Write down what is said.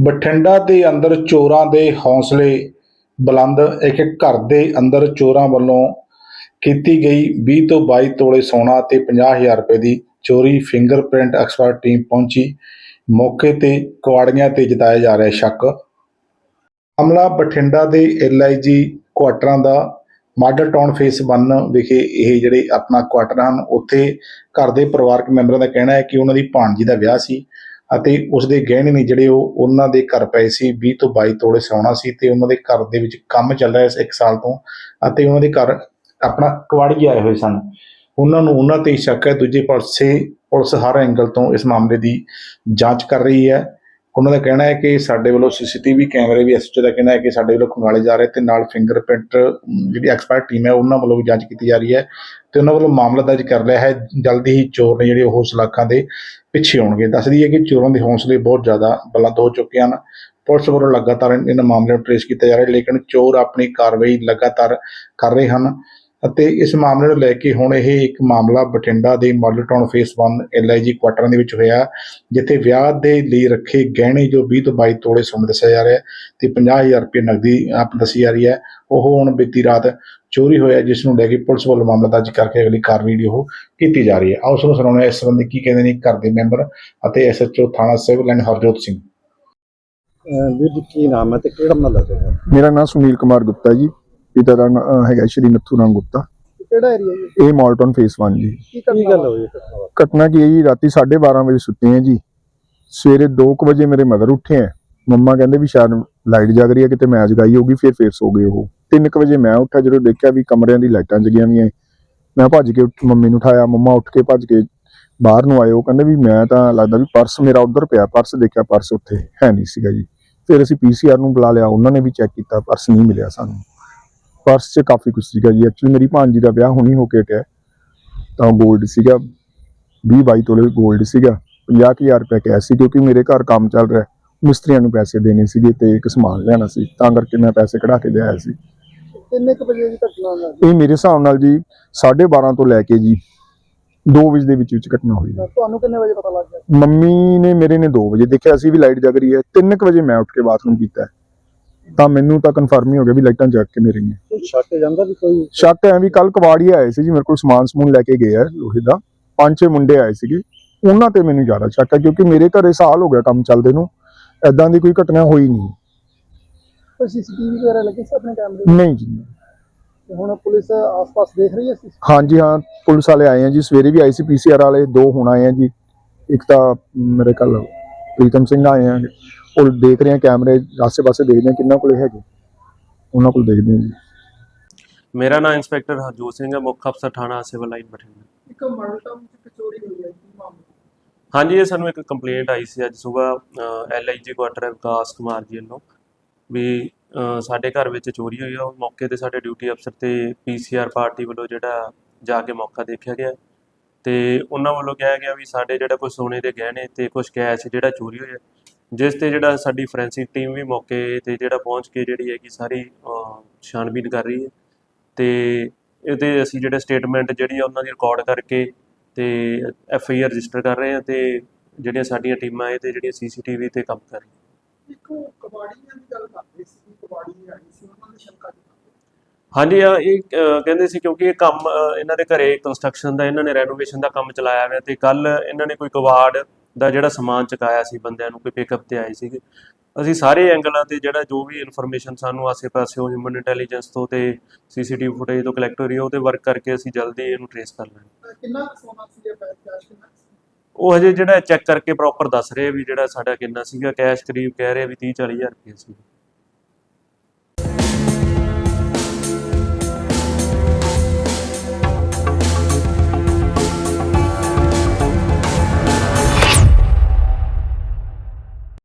ਬਠਿੰਡਾ ਦੇ ਅੰਦਰ ਚੋਰਾਂ ਦੇ ਹੌਸਲੇ ਬੁਲੰਦ, ਇੱਕ ਘਰ ਦੇ ਅੰਦਰ ਚੋਰਾਂ ਵੱਲੋਂ ਕੀਤੀ ਗਈ 20 ਤੋਂ 22 ਤੋਲੇ ਸੋਨਾ ਤੇ 50000 ਰੁਪਏ ਦੀ ਚੋਰੀ, ਫਿੰਗਰਪ੍ਰਿੰਟ ਐਕਸਪਰਟ ਟੀਮ ਪਹੁੰਚੀ। ਮੌਕੇ ਤੇ ਕੁਆੜੀਆਂ ਤੇ ਜਤਾਇਆ ਜਾ ਰਿਹਾ ਸ਼ੱਕ। ਮਾਮਲਾ ਬਠਿੰਡਾ ਦੇ ਐਲਆਈਜੀ ਕੁਆਟਰਾਂ ਦਾ ਮਾਡਲ ਟਾਊਨ ਫੇਸ 1 ਵਿਖੇ ਇਹ ਜਿਹੜੇ ਆਪਣਾ ਕੁਆਟਰ ਹਨ, ਉੱਥੇ ਘਰ ਦੇ ਪਰਿਵਾਰਕ ਮੈਂਬਰਾਂ ਦਾ ਕਹਿਣਾ ਹੈ ਕਿ ਉਹਨਾਂ ਦੀ ਭਾਣਜੀ ਦਾ ਵਿਆਹ ਸੀ। ਅਤੇ ਉਸ ਦੇ ਗਹਿਣੇ ਨੇ ਜਿਹੜੇ ਉਹ ਉਹਨਾਂ ਦੇ ਘਰ ਪਏ ਸੀ 20 ਤੋਂ 22 ਤੋਲੇ ਸੋਨਾ ਸੀ ਤੇ ਉਹਨਾਂ ਦੇ ਘਰ ਦੇ ਵਿੱਚ ਕੰਮ ਚੱਲ ਰਿਹਾ ਸੀ 1 ਸਾਲ ਤੋਂ ਅਤੇ ਉਹਨਾਂ ਦੇ ਘਰ ਆਪਣਾ ਕਵਾੜੀ ਆਏ ਹੋਏ ਸਨ। ਉਹਨਾਂ ਨੂੰ ਉਹਨਾਂ ਤੇ ਸ਼ੱਕ ਹੈ, ਦੂਜੇ ਪਾਸੇ ਪੁਲਿਸ ਹਰ ਐਂਗਲ ਤੋਂ ਇਸ ਮਾਮਲੇ ਦੀ ਜਾਂਚ ਕਰ ਰਹੀ ਹੈ। ਉਹਨਾਂ ਦਾ ਕਹਿਣਾ ਹੈ ਕਿ ਸਾਡੇ ਵੱਲੋਂ ਸੀਸੀਟੀਵੀ ਕੈਮਰੇ ਵੀ ਐਸਐਚਓ ਦਾ ਕਹਿਣਾ ਹੈ ਕਿ ਸਾਡੇ ਵੱਲੋਂ ਖੰਗਾਲੇ ਜਾ ਰਹੇ ਤੇ ਨਾਲ ਫਿੰਗਰਪ੍ਰਿੰਟ ਜਿਹੜੀ ਐਕਸਪਰਟ ਟੀਮ ਹੈ, ਉਹਨਾਂ ਵੱਲੋਂ ਵੀ ਜਾਂਚ ਕੀਤੀ ਜਾ ਰਹੀ ਹੈ ਤੇ ਉਹਨਾਂ ਵੱਲੋਂ ਮਾਮਲਾ ਦਰਜ ਕਰ ਲਿਆ ਹੈ। ਜਲਦੀ ਹੀ ਚੋਰ ਨੇ ਜਿਹੜੇ ਉਹ ਸਲਾਖਾਂ ਦੇ ਪਿੱਛੇ ਆਉਣਗੇ। ਦੱਸਦੀ ਹੈ ਕਿ ਚੋਰਾਂ ਦੇ ਹੌਸਲੇ ਬਹੁਤ ਜ਼ਿਆਦਾ ਬੁਲੰਦ ਹੋ ਚੁੱਕੇ ਹਨ। ਪੁਲਿਸ ਵੱਲੋਂ ਲਗਾਤਾਰ ਇਹਨਾਂ ਮਾਮਲਿਆਂ ਨੂੰ ਟ੍ਰੇਸ ਕੀਤਾ ਜਾ ਰਿਹਾ ਹੈ, ਲੇਕਿਨ ਚੋਰ ਆਪਣੀ ਕਾਰਵਾਈ ਲਗਾਤਾਰ ਕਰ ਰਹੇ ਹਨ। ਅਤੇ ਇਸ ਮਾਮਲੇ ਨੂੰ ਲੈ ਕੇ ਹੁਣ ਇਹ ਇੱਕ ਮਾਮਲਾ ਬਠਿੰਡਾ ਦੇ ਮਾਡਲ ਟਾਊਨ ਫੇਸ 1 ਐਲਆਈਜੀ ਕੁਆਟਰਾਂ ਦੇ ਵਿੱਚ ਹੋਇਆ ਜਿੱਥੇ ਵਿਆਹ ਦੇ ਲਈ ਰੱਖੇ ਗਹਿਣੇ ਜੋ 20 ਤੋਂ 22 ਤੋਲੇ ਸੋਨੇ ਦੱਸਿਆ ਜਾ ਰਿਹਾ ਹੈ ਤੇ 50000 ਰੁਪਏ ਨਕਦੀ ਆਪ ਦੱਸੀ ਜਾ ਰਹੀ ਹੈ। ਉਹ ਹੁਣ ਬੀਤੀ ਰਾਤ ਚੋਰੀ ਹੋਇਆ ਜਿਸ ਨੂੰ ਲੈ ਕੇ ਪੁਲਿਸ ਵੱਲੋਂ ਮਾਮਲਾ ਦਰਜ ਕਰਕੇ ਅਗਲੀ ਕਾਰਵਾਈ ਉਹ ਕੀਤੀ ਜਾ ਰਹੀ ਹੈ। ਆਓ ਸੁਣਾਉਂਦੇ ਹਾਂ ਇਸ ਸੰਬੰਧੀ ਕੀ ਕਹਿੰਦੇ ਨੇ ਘਰ ਦੇ ਮੈਂਬਰ ਅਤੇ ਐਸਐਚਓ ਥਾਣਾ ਸਿਵਲ ਲਾਈਨ ਹਰਜੋਤ ਸਿੰਘ। ਵੀਰ ਜੀ ਕੀ ਨਾਮ ਹੈ ਤੇ ਕਿਹੜਾ ਮਹੱਲਾ ਤੁਹਾਡਾ? ਮੇਰਾ ਨਾਮ ਸੁਨੀਲ ਕੁਮਾਰ ਗੁਪਤਾ ਜੀ। ਪਿਤਾ ਦਾ ਨਾਂ ਹੈਗਾ ਸ਼੍ਰੀ ਨੱਥੂ ਰਾਮ ਗੁਪਤਾ। ਕਿਹੜਾ ਏਰੀਆ ਜੀ? ਇਹ ਮਾਲਟਨ ਫੇਸ 1 ਜੀ। ਕੀ ਗੱਲ ਹੋਈ? ਘਟਨਾ ਕੀ ਹੈ ਜੀ? ਰਾਤੀ 12:30 ਵਜੇ ਸੁੱਤੇ ਆ ਜੀ। ਸਵੇਰੇ 2:00 ਵਜੇ ਮੇਰੇ ਮਦਰ ਉੱਠੇ ਆ ਮੰਮਾ ਕਹਿੰਦੇ ਵੀ ਸ਼ਾਇਦ ਲਾਈਟ ਜਗ ਰਹੀ ਹੈ ਕਿਤੇ ਮੈਚ ਗਈ ਹੋਊਗੀ ਫਿਰ ਫੇਰ ਸੋ ਗਏ ਉਹ। 3:00 ਵਜੇ ਮੈਂ ਉੱਠਾ ਜਦੋਂ ਦੇਖਿਆ ਵੀ ਕਮਰਿਆਂ ਦੀ ਲਾਈਟਾਂ ਜਗੀਆਂ ਵੀਆਂ ਮੈਂ ਭੱਜ ਕੇ ਮੰਮੀ ਨੂੰ ਉਠਾਇਆ ਮੰਮਾ ਉੱਠ ਕੇ ਭੱਜ ਕੇ ਬਾਹਰ ਨੂੰ ਆਏ। ਉਹ ਕਹਿੰਦੇ ਵੀ ਮੈਂ ਤਾਂ ਲੱਗਦਾ ਵੀ ਪਰਸ ਮੇਰਾ ਉੱਧਰ ਪਿਆ ਪਰਸ ਦੇਖਿਆ ਪਰਸ ਉੱਥੇ ਹੈ ਨਹੀਂ ਸੀਗਾ ਜੀ। ਫਿਰ ਅਸੀਂ ਪੀਸੀਆਰ ਨੂੰ ਬੁਲਾ ਲਿਆ। ਉਹਨਾਂ ਨੇ ਵੀ ਚੈੱਕ ਕੀਤਾ ਪਰਸ ਨਹੀਂ ਮਿਲਿਆ ਸਾਨੂੰ। ਪਰਸ 'ਚ ਕਾਫੀ ਕੁਝ ਸੀਗਾ ਜੀ। ਐਕਚੁਅਲੀ ਮੇਰੀ ਭਾਂਜੀ ਦਾ ਵਿਆਹ ਹੁਣੀ ਹੋ ਕੇ ਹਟਿਆ ਤਾਂ 골ਡ ਸੀਗਾ 20 22 ਤੋਲੇ 골ਡ ਸੀਗਾ 50000 ਰੁਪਏ ਕੈਸ਼ ਸੀ ਕਿਉਂਕਿ ਮੇਰੇ ਘਰ ਕੰਮ ਚੱਲ ਰਿਹਾ। ਮਿਸਤਰੀਆਂ ਨੂੰ ਪੈਸੇ ਦੇਣੇ ਸੀਗੇ ਤੇ ਇੱਕ ਸਮਾਨ ਲੈਣਾ ਸੀ। ਤਾਂ ਕਰਕੇ ਮੈਂ ਪੈਸੇ ਕਢਾ ਕੇ ਲਿਆਇਆ ਸੀ। ਕਿੰਨੇ ਕੁ ਵਜੇ ਦੀ ਘਟਨਾ ਹੈ ਇਹ ਮੇਰੇ ਹਿਸਾਬ ਨਾਲ ਜੀ 12:30 ਤੋਂ ਲੈ ਕੇ ਜੀ 2 ਵਜੇ ਦੇ ਵਿੱਚ ਵਿੱਚ ਘਟਨਾ ਹੋਈ। ਤੁਹਾਨੂੰ ਕਿੰਨੇ ਵਜੇ ਪਤਾ ਲੱਗ ਗਿਆ? ਮੰਮੀ ਨੇ ਮੇਰੇ ਨੇ 2 ਵਜੇ ਦੇਖਿਆ ਸੀ ਵੀ ਲਾਈਟ ਜਗ ਰਹੀ ਹੈ। 3 ਵਜੇ ਮੈਂ ਉੱਠ ਕੇ ਬਾਥਰੂਮ ਕੀਤਾ। ਤਾਂ ਮੈਨੂੰ ਤਾਂ ਕਨਫਰਮ ਹੀ ਹੋ ਗਿਆ ਵੀ ਲਾਈਟਾਂ ਜਗ ਕੇ ਮੇਰੀਆਂ ਕੋਈ ਸ਼ੱਕ ਜਾਂਦਾ ਵੀ ਕੋਈ? ਸ਼ੱਕ ਹੈ ਵੀ ਕੱਲ ਕਬਾੜੀ ਆਏ ਸੀ ਜੀ ਮੇਰੇ ਕੋਲ ਸਮਾਨ ਸਮੂਨ ਲੈ ਕੇ ਗਏ ਆ ਲੋਹੇ ਦਾ। ਪੰਜ ਛੇ ਮੁੰਡੇ ਆਏ ਸੀਗੇ। ਉਹਨਾਂ ਤੇ ਮੈਨੂੰ ਜ਼ਿਆਦਾ ਸ਼ੱਕ ਹੈ ਕਿਉਂਕਿ ਮੇਰੇ ਘਰੇ ਸਾਲ ਹੋ ਗਿਆ ਕੰਮ ਚੱਲਦੇ ਨੂੰ। ਐਦਾਂ ਦੀ ਕੋਈ ਘਟਨਾ ਹੋਈ ਨਹੀਂ। ਕੋਈ ਸੀਸੀਟੀਵੀ ਵਗੈਰਾ ਲੱਗੇ ਸੀ ਆਪਣੇ ਕੈਮਰੇ ਨਹੀਂ ਜੀ ਤੇ ਹੁਣ ਪੁਲਿਸ ਆਸ-ਪਾਸ ਦੇਖ ਰਹੀ ਹੈ ਸੀ? ਹਾਂਜੀ ਹਾਂ ਪੁਲਿਸ ਵਾਲੇ ਆਏ ਆ ਜੀ। ਸਵੇਰੇ ਵੀ ਆਏ ਸੀ ਪੀਸੀਆਰ ਵਾਲੇ ਦੋ ਹੁਣ ਆਏ ਆ ਜੀ। ਇੱਕ ਤਾਂ ਮੇਰੇ ਕੱਲ ਪ੍ਰੀਤਮ ਸਿੰਘ ਆਏ ਆ। ਉਹ ਦੇਖ ਰਹੇ ਆ ਕੈਮਰੇ ਆਸੇ-ਪਾਸੇ ਦੇਖਦੇ ਆ ਕਿੰਨਾ ਕੋਲੇ ਹੈਗੇ। ਉਹਨਾਂ ਕੋਲ ਦੇਖਦੇ ਆ ਜੀ। ਮੇਰਾ ਨਾਮ ਇੰਸਪੈਕਟਰ ਹਰਜੋਤ ਸਿੰਘ ਹੈ ਮੁੱਖ ਅਫਸਰ ਥਾਣਾ ਸਿਵਲ ਲਾਈਨ ਬਠਿੰਡਾ। ਇੱਕ ਮਾਡਲ ਟਾਊਨ ਚ ਚੋਰੀ ਹੋਈ ਹੈ ਕੀ ਮਾਮਲਾ। ਹਾਂਜੀ ਇਹ ਸਾਨੂੰ ਇੱਕ ਕੰਪਲੇਂਟ ਆਈ ਸੀ ਅੱਜ ਸਵੇਰ ਐਲਆਈਜੀ ਕੁਆਟਰ ਵਿਕਾਸ ਕੁਮਾਰ ਜੀ ਵੱਲੋਂ ਵੀ ਅ, ਸਾਡੇ ਘਰ ਵਿੱਚ ਚੋਰੀ ਹੋਈ ਆ। ਉਹ ਮੌਕੇ ਤੇ ਸਾਡੇ ਡਿਊਟੀ ਅਫਸਰ ਤੇ ਪੀਸੀਆਰ ਪਾਰਟੀ ਵੱਲੋਂ ਜਿਹੜਾ ਜਾ ਕੇ ਮੌਕਾ ਦੇਖਿਆ ਗਿਆ। ਤੇ ਉਹਨਾਂ ਵੱਲੋਂ ਕਿਹਾ ਗਿਆ ਵੀ ਸਾਡੇ ਜਿਹੜਾ ਕੋਈ ਸੋਨੇ ਦੇ ਗਹਿਣੇ ਤੇ ਕੁਝ ਕੈਸ਼ ਜਿਹੜਾ ਚੋਰੀ ਹੋਇਆ ਜਿਸ ਤੇ ਜਿਹੜਾ ਸਾਡੀ ਫੋਰੈਂਸਿਕ ਟੀਮ ਵੀ ਮੌਕੇ ਤੇ ਜਿਹੜਾ ਪਹੁੰਚ ਕੇ ਜਿਹੜੀ ਹੈਗੀ ਸਾਰੀ ਅ, ਛਾਣਬੀਨ ਕਰ ਰਹੀ ਹੈ। ਤੇ ਇਹਦੇ ਅਸੀਂ ਜਿਹੜੇ ਸਟੇਟਮੈਂਟ ਜਿਹੜੀ ਆ ਉਹਨਾਂ ਦੀ ਰਿਕਾਰਡ ਕਰਕੇ ਤੇ ਐਫ ਆਈ ਆਰ ਰਜਿਸਟਰ ਕਰ ਰਹੇ ਹਾਂ ਤੇ ਜਿਹੜੀਆਂ ਸਾਡੀਆਂ ਟੀਮਾਂ ਇਹ ਤੇ ਜਿਹੜੀਆਂ ਸੀਸੀਟੀਵੀ ਤੇ ਕੰਮ ਕਰ ਰਹੀਆਂ। ਇੱਕ ਕਬਾੜੀਆਂ ਦੀ ਗੱਲ ਕਰਦੇ ਸੀ ਕਬਾੜੀ ਆਈ ਸੀ ਉਹਨਾਂ ਨੇ ਸ਼ੰਕਾ ਹਾਂਜੀ ਆ ਇਹ ਕਹਿੰਦੇ ਸੀ ਕਿਉਂਕਿ ਇਹ ਕੰਮ ਇਹਨਾਂ ਦੇ ਘਰੇ ਕੰਸਟਰਕਸ਼ਨ ਦਾ ਇਹਨਾਂ ਨੇ ਰੈਨੋਵੇਸ਼ਨ ਦਾ ਕੰਮ ਚਲਾਇਆ ਹੋਇਆ ਤੇ ਕੱਲ ਇਹਨਾਂ ਨੇ ਕੋਈ ਕਵਾੜ ਦਾ ਜਿਹੜਾ ਸਮਾਨ ਚੁਕਾਇਆ ਸੀ ਬੰਦਿਆਂ ਨੂੰ ਕੋਈ ਪਿਕਅਪ ਤੇ ਆਏ ਸੀਗੇ। ਅਸੀਂ ਸਾਰੇ ਐਂਗਲਾਂ ਤੇ ਜਿਹੜਾ ਜੋ ਵੀ ਇਨਫੋਰਮੇਸ਼ਨ ਸਾਨੂੰ ਆਸੇ-ਪਾਸਿਓਂ ਹਿਊਮਨ ਇੰਟੈਲੀਜੈਂਸ ਤੋਂ ਤੇ ਸੀਸੀਟੀਵੀ ਫੁਟੇਜ ਤੋਂ ਕਲੈਕਟ ਹੋ ਰਹੀ ਹੈ ਉਹ ਤੇ ਵਰਕ ਕਰਕੇ ਅਸੀਂ ਜਲਦੀ ਇਹਨੂੰ ਟ੍ਰੇਸ ਕਰ ਲਾਂਗੇ। ਕਿੰਨਾ ਸੋਨਾ ਸੀ ਕੈਸ਼ ਕਿੰਨਾ ਉਹ ਹਜੇ ਜਿਹੜਾ ਚੈੱਕ ਕਰਕੇ ਪ੍ਰੋਪਰ ਦੱਸ ਰਹੇ ਵੀ ਜਿਹੜਾ ਸਾਡਾ ਕਿੰਨਾ ਸੀਗਾ ਕੈਸ਼ ਕਰੀਬ ਕਹਿ ਰਹੇ ਵੀ 30 40 ਹਜ਼ਾਰ ਰੁਪਏ ਸੀ